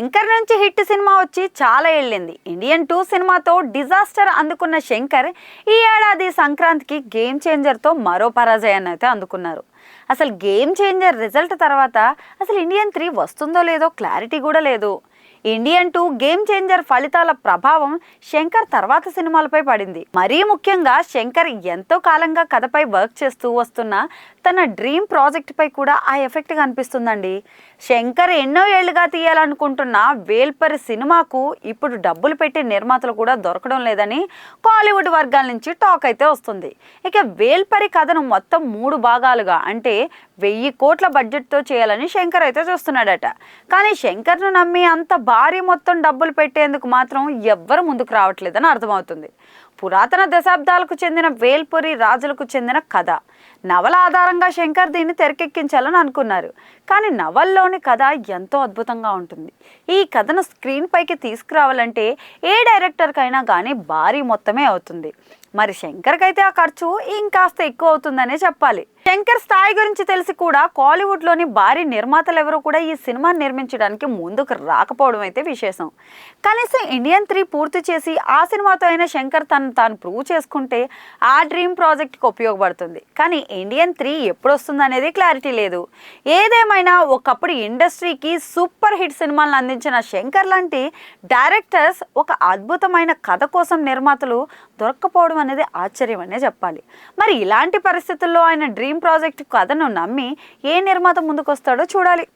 శంకర్ నుంచి hit cinema వచ్చి చాలా ఏళ్ళింది. ఇండియన్ టూ సినిమాతో డిజాస్టర్ అందుకున్న శంకర్ ఈ ఏడాది సంక్రాంతికి గేమ్ చేంజర్తో మరో పరాజయాన్ని అయితే అందుకున్నారు. అసలు గేమ్ చేంజర్ రిజల్ట్ తర్వాత అసలు ఇండియన్ త్రీ వస్తుందో లేదో క్లారిటీ కూడా లేదు. ఇండియన్ టూ గేమ్ చేంజర్ ఫలితాల ప్రభావం శంకర్ తర్వాత సినిమాలపై పడింది. మరీ ముఖ్యంగా శంకర్ ఎంతో కాలంగా కథపై వర్క్ చేస్తూ వస్తున్న తన డ్రీమ్ ప్రాజెక్ట్పై కూడా ఆ ఎఫెక్ట్ కనిపిస్తుందండి. శంకర్ ఎన్నో ఏళ్ళుగా తీయాలనుకుంటున్న వేల్పరి సినిమాకు ఇప్పుడు డబ్బులు పెట్టి నిర్మాతలు కూడా దొరకడం లేదని కాలీవుడ్ వర్గాల నుంచి టాక్ అయితే వస్తుంది. ఇక వేల్పరి కథను మొత్తం మూడు భాగాలుగా అంటే వెయ్యి కోట్ల బడ్జెట్తో చేయాలని శంకర్ అయితే చూస్తున్నాడట. కానీ శంకర్ను నమ్మి అంత భారీ మొత్తం డబ్బులు పెట్టేందుకు మాత్రం ఎవ్వరు ముందుకు రావట్లేదని అర్థమవుతుంది. పురాతన దశాబ్దాలకు చెందిన వేల్పురి రాజులకు చెందిన కథ. నవల ఆధారంగా శంకర్ దీన్ని తెరకెక్కించాలని అనుకున్నారు. కానీ నవల్లోని కథ ఎంతో అద్భుతంగా ఉంటుంది. ఈ కథను స్క్రీన్ పైకి తీసుకురావాలంటే ఏ డైరెక్టర్కైనా కానీ భారీ మొత్తమే అవుతుంది. మరి శంకర్కైతే అయితే ఆ ఖర్చు ఇంకాస్త ఎక్కువ అవుతుందనే చెప్పాలి. శంకర్ స్థాయి గురించి తెలిసి కూడా కాలీవుడ్లోని భారీ నిర్మాతలు ఎవరు కూడా ఈ సినిమాని నిర్మించడానికి ముందుకు రాకపోవడం అయితే విశేషం. కనీసం ఇండియన్ త్రీ పూర్తి చేసి ఆ సినిమాతో అయినా శంకర్ తను తాను ప్రూవ్ చేసుకుంటే ఆ డ్రీమ్ ప్రాజెక్ట్కి ఉపయోగపడుతుంది. కానీ ఇండియన్ త్రీ ఎప్పుడు వస్తుంది అనేది క్లారిటీ లేదు. ఏదేమైనా ఒకప్పుడు ఇండస్ట్రీకి సూపర్ హిట్ సినిమాలను అందించిన శంకర్ లాంటి డైరెక్టర్స్ ఒక అద్భుతమైన కథ కోసం నిర్మాతలు దొరక్కపోవడం అనేది ఆశ్చర్యం అనే చెప్పాలి. మరి ఇలాంటి పరిస్థితుల్లో ఆయన డ్రీమ్ ప్రాజెక్ట్ కథను నమ్మి ఏ నిర్మాత ముందుకొస్తాడో చూడాలి.